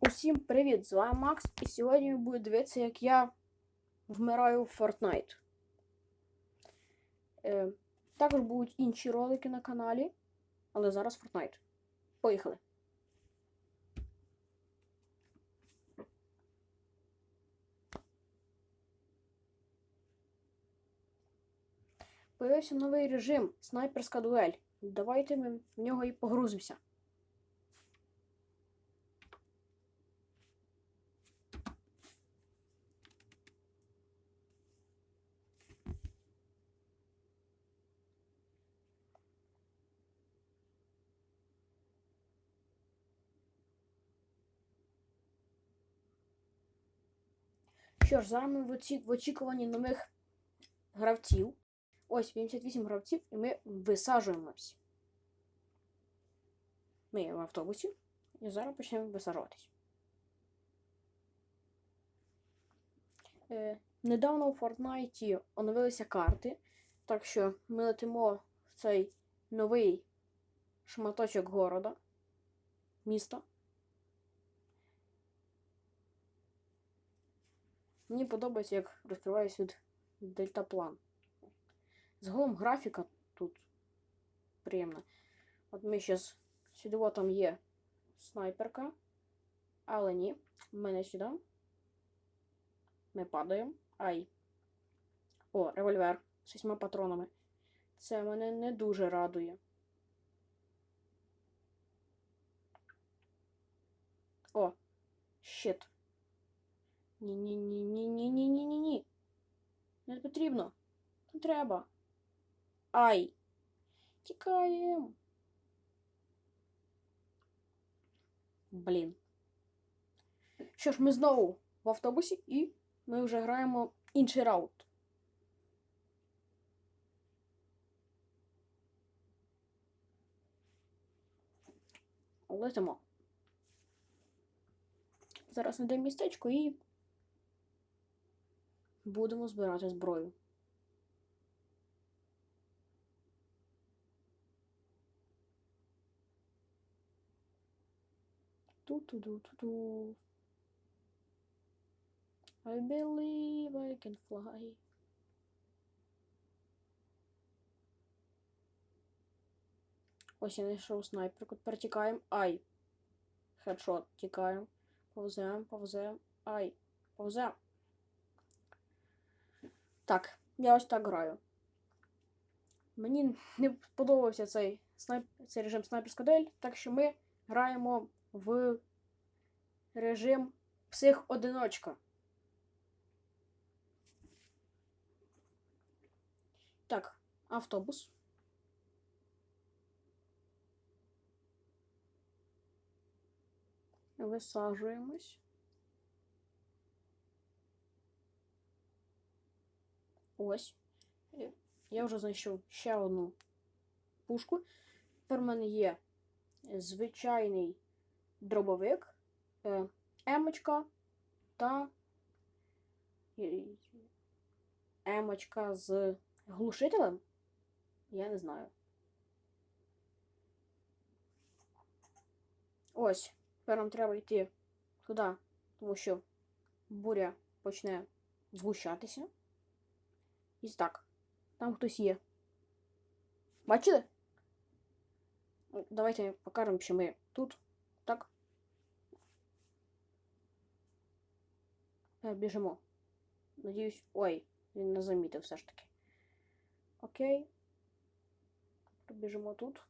Усім привіт! З вами Макс, і сьогодні ви будете дивитися, як я вмираю в Fortnite. Е, також будуть інші ролики на каналі, але зараз Fortnite. Поїхали! Появився новий режим снайперська дуель. Давайте ми в нього і погрузимося. Що ж, зараз ми в, очікуванні нових гравців. Ось 88 гравців, і ми висаджуємось. Ми в автобусі. І зараз почнемо висаджуватись. Е, недавно у Фортнайті оновилися карти, так що ми летимо в цей новий шматочок города, міста. Мені подобається, як розкривається від дельтаплан. Загалом графіка тут приємна. От ми зараз сюди там є снайперка. Але ні, ми не сюди. Ми падаємо. Ай. О, револьвер з шістьма патронами. Це мене не дуже радує. О, щит. Ні-ні-ні-ні-ні-ні-ні-ні. Не потрібно. Не треба. Ай. Тікаємо. Блін. Що ж, ми знову в автобусі і ми вже граємо інший раунд. Летимо. Зараз знайдемо містечко і будемо збирати зброю. Ту-ту-ду-ту-ду. I believe I can fly. Ось я знайшов снайперку. Тепер тікаємо. Ай. Хедшот. Тікаємо. Повзем, повзем. Ай. Повзем. Так, я ось так граю. Мені не сподобався цей снайп... цей режим снайперська дель, так що ми граємо в режим псих-одиночка. Так, автобус. Висаджуємось. Ось. Е, Я вже знайшов ще одну пушку. Тепер в мене є звичайний дробовик, е, емочка та емочка з глушителем. Я не знаю. Ось, тепер нам треба йти туди, тому що буря почне згущатися. І так, там хтось є. Бачили? Давайте покажемо, що ми тут. Так. Біжимо. Надіюсь. Ой, він не замітив все ж таки. Окей. Біжимо тут.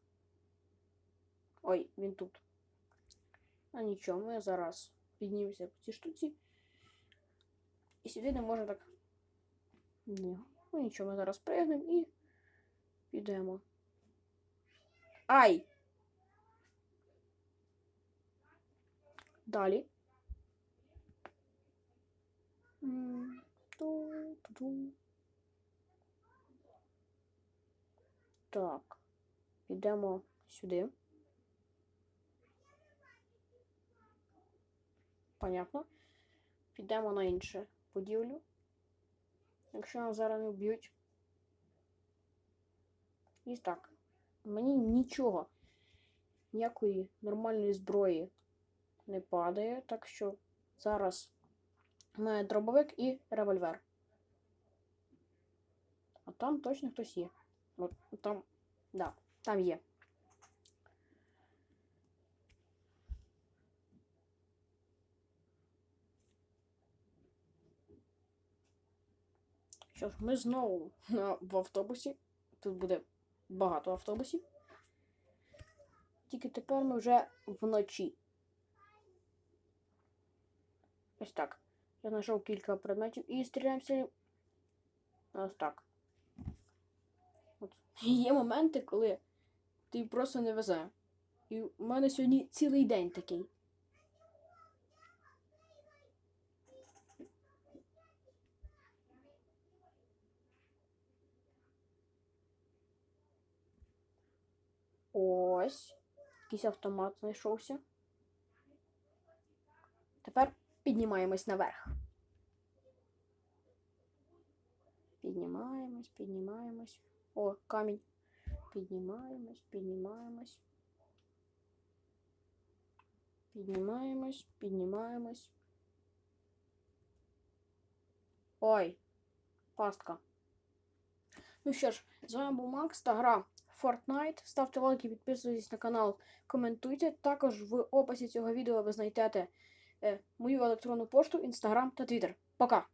Ой, він тут. А нічого, ми зараз піднімемося по цій штуці. І сюди не можна так. Ні. Ну нічого, ми зараз пригнемо і підемо. Ай! Далі. Так. Підемо сюди. Понятно. Підемо на інше будівлю. Якщо нас зараз не вб'ють. І так. Мені нічого. Ніякої нормальної зброї не падає, так що зараз у мене дробовик і револьвер. А там точно хтось є. От там, да, там є. Що ж, ми знову в автобусі. Тут буде багато автобусів. Тільки тепер ми вже вночі. Ось так. Я знайшов кілька предметів і стріляємося. Ось так. От. Є моменти, коли ти просто не везе. І в мене сьогодні цілий день такий. Ось. Якийсь автомат знайшовся. Тепер піднімаємось наверх. Піднімаємось, піднімаємось. О, камінь. Піднімаємось, піднімаємось. Піднімаємось, піднімаємось. Ой, пастка. Ну що ж, з вами був Макс та гра Fortnite. Ставте лайки, підписуйтесь на канал, коментуйте. Також в описі цього відео ви знайдете е, мою електронну пошту, інстаграм та твіттер. Пока!